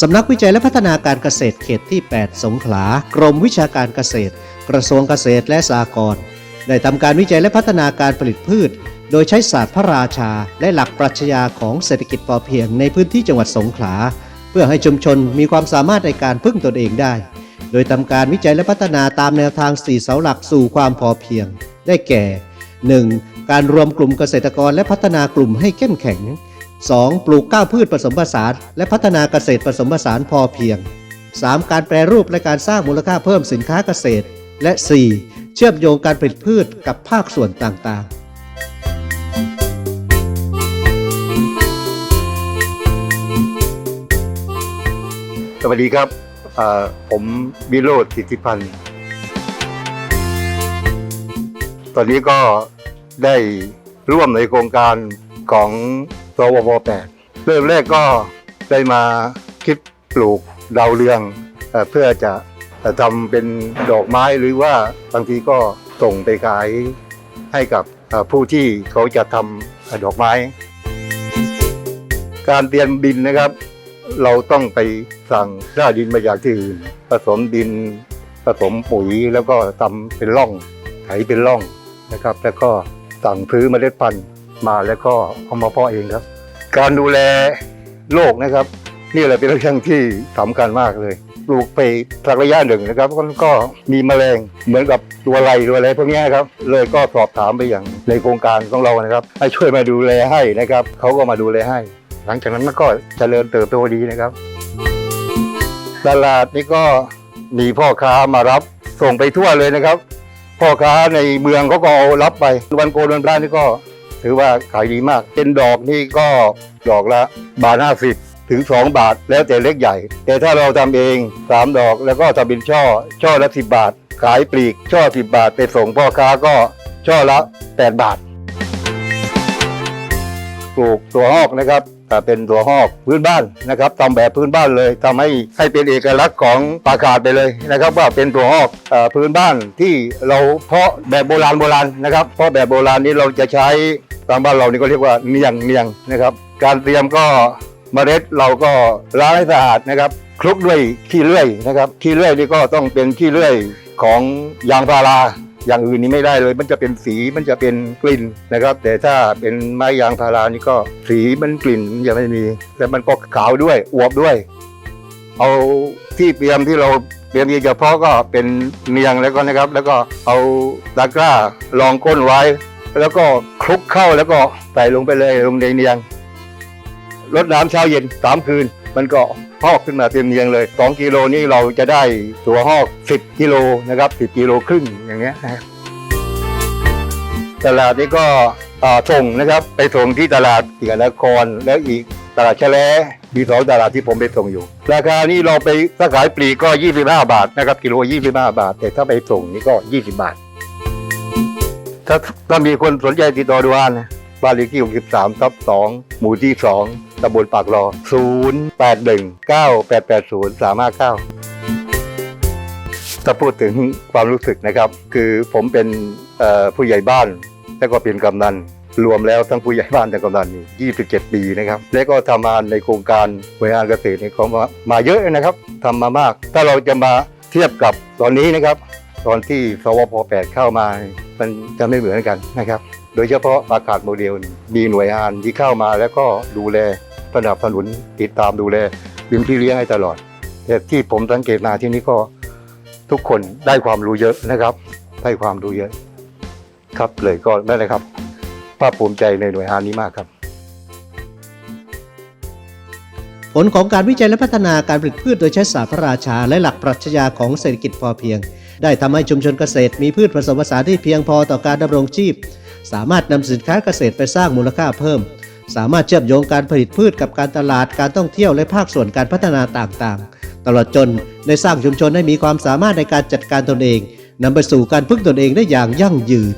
สำนักวิจัยและพัฒนาการเกษตรเขตที่ 8 สงขลากรมวิชาการเกษตร กระทรวงเกษตรและสหกรณ์ได้ทำการวิจัยและพัฒนาการผลิตพืช โดยใช้ศาสตร์พระราชา และหลักปรัชญาของเศรษฐกิจพอเพียงในพื้นที่จังหวัดสงขลา เพื่อให้ชุมชนมีความสามารถในการพึ่งตนเองได้ โดยทำการวิจัยและพัฒนาตามแนวทาง 4 เสาหลักสู่ความพอเพียง ได้แก่ 1. การรวมกลุ่มเกษตรกรและพัฒนากลุ่มให้เข้มแข็ง 2. ปลูกก้าวพืชผสมผสานและพัฒนาเกษตรผสมผสานพอเพียง 3. การแปรรูปและการสร้างมูลค่าเพิ่มสินค้าเกษตร และ 4. เชื่อมโยงการผลิตพืชกับภาคส่วนต่างๆสวัสดีครับ ผมวิโรธสิทธิพันธ์ ตอนนี้ก็ได้ร่วมในโครงการของ สวพ8เริ่มแรกก็ได้มาคิดปลูกดาวเรืองเอเพื่อจะทำเป็นดอกไม้หรือว่าบางทีก็ส่งไปขายให้กับผู้ที่เขาจะทำดอกไม้ การเตรียมดินนะครับ เราต้องไปสั่งหน้าดินมาจากที่อื่นผสมดินผสมปุ๋ยแล้วก็ทำเป็นร่องไถเป็นร่องนะครับ แล้วก็สั่งซื้อเมล็ดพันธุ์ มาแล้วก็เอามาเพาะเองครับ การดูแลโรคนะครับ นี่แหละเป็นเรื่องที่สำคัญมากเลยปลูกไปสักระยะหนึ่งนะครับก็ก็มีแมลงเหมือนกับตัวไรตัวอะไรพวกนี้ครับ เลยก็สอบถามไปอย่างในโครงการของเรานะครับ ให้ช่วยมาดูแลให้นะครับเขาก็มาดูแลให้ หลังจากนั้นมันก็เจริญเติบโตดีนะครับตลาดนี่ก็มีพ่อค้ามารับส่งไปทั่วเลยนะครับ พ่อค้าในเมืองเขาก็เอารับไปวันโกนวันพระนี่ก็ ถือว่าขายดีมาก เป็นดอกนี่ก็ดอกละบาทห้าสิบถึง 2 บาทแล้วแต่เล็กใหญ่ แต่ถ้าเราทำเอง 3 ดอกแล้วก็ทำเป็นช่อ ช่อละ 10 บาท ขายปลีก ช่อ 10 บาท ไปส่งพ่อค้าก็ช่อละ 8 บาท ปลูกตัวหอกนะครับแต่เป็นตัวหอกพื้นบ้านนะครับทำแบบพื้นบ้านเลยทำให้ให้เป็นเอกลักษณ์ของปากาศไปเลยนะครับ ว่าเป็นตัวหอกอพื้นบ้านที่เราเพาะแบบโบราณโบราณนะครับเพาะแบบโบราณนี้เราจะใช้ ตามบ้านเรานี่ก็เรียกว่าเนียงเนียงนะครับ การเตรียมก็เมล็ดเราก็ล้างให้สะอาดนะครับคลุกด้วยขี้เลื่อยนะครับขี้เลื่อยนี่ก็ต้องเป็นขี้เลื่อยของยางพาราอย่างอื่นนี้ไม่ได้เลย มันจะเป็นสีมันจะเป็นกลิ่นนะครับ แต่ถ้าเป็นไม้ยางพารานี่ก็สีมันกลิ่นมันจะไม่มี แต่มันก็ขาวด้วยอวบด้วย เอาที่เตรียมที่เราเตรียมเฉพาะก็เป็นเนียงแล้วก็นะครับ แล้วก็เอาตะกร้ารองก้นไว้ แล้วก็คลุกเข้าแล้วก็ใส่ลงไปเลยลงในเนียงรดน้ำเช้าเย็นสามคืน มันก็หอกขึ้นมาเต็มเนียงเลย2กิโลนี่เราจะได้ตัวหอก10กิโลนะครับ10กิโลครึ่งอย่างเงี้ยนะครับตลาดนี้ก็ส่งนะครับไปส่งที่ตลาดสิงห์นครแล้วอีกตลาดแฉลมีสองตลาดที่ผมไปส่งอยู่ ราคานี้เราไปถ้าขายปลีกก็ 25 บาทนะครับกิโล 25 บาท แต่ถ้าไปส่งนี่ก็ 20 บาท ถ้าถ้ามีคนสนใจติดต่อดูอ่านนะบ้านเลขที่ 63ทับ2หมู่ที่ 2ตำบลปากรอ 081 9880 359 ถ้าพูดถึงความรู้สึกนะครับ คือผมเป็นผู้ใหญ่บ้าน แล้วก็เป็นกำนันรวมแล้วทั้งผู้ใหญ่บ้านและกำนันนี่27 ปีนะครับ แล้วก็ทำงานในโครงการหน่วยงานเกษตรนี่เขามามาเยอะนะครับทำมามาก ถ้าเราจะมาเทียบกับตอนนี้นะครับ ตอนที่สวพ 8 เข้ามามันจะไม่เหมือนกันนะครับ โดยเฉพาะประกาศโมเดล มีหน่วยงานที่เข้ามาแล้วก็ดูแลสนับสนุนติดตามดูแลเป็นพี่เลี้ยงให้ตลอด แต่ที่ผมสังเกตมาที่นี่ก็ทุกคนได้ความรู้เยอะนะครับ ได้ความรู้เยอะ ครับเลยก็นั่นแหละครับภาคภูมิใจในหน่วยงานนี้มากครับผลของการวิจัยและพัฒนาการผลิตพืชโดยใช้ศาสตร์พระราชา และหลักปรัชญาของเศรษฐกิจพอเพียง ได้ทำให้ชุมชนเกษตรมีพืชผสมผสานที่เพียงพอต่อการดำรงชีพ สามารถนำสินค้าเกษตรไปสร้างมูลค่าเพิ่ม สามารถเชื่อมโยงการผลิตพืชกับการตลาดการท่องเที่ยวและภาคส่วนการพัฒนาต่างๆ ตลอดจนได้สร้างชุมชนให้มีความสามารถในการจัดการตนเองนำไปสู่การพึ่งตนเองได้อย่างยั่งยืน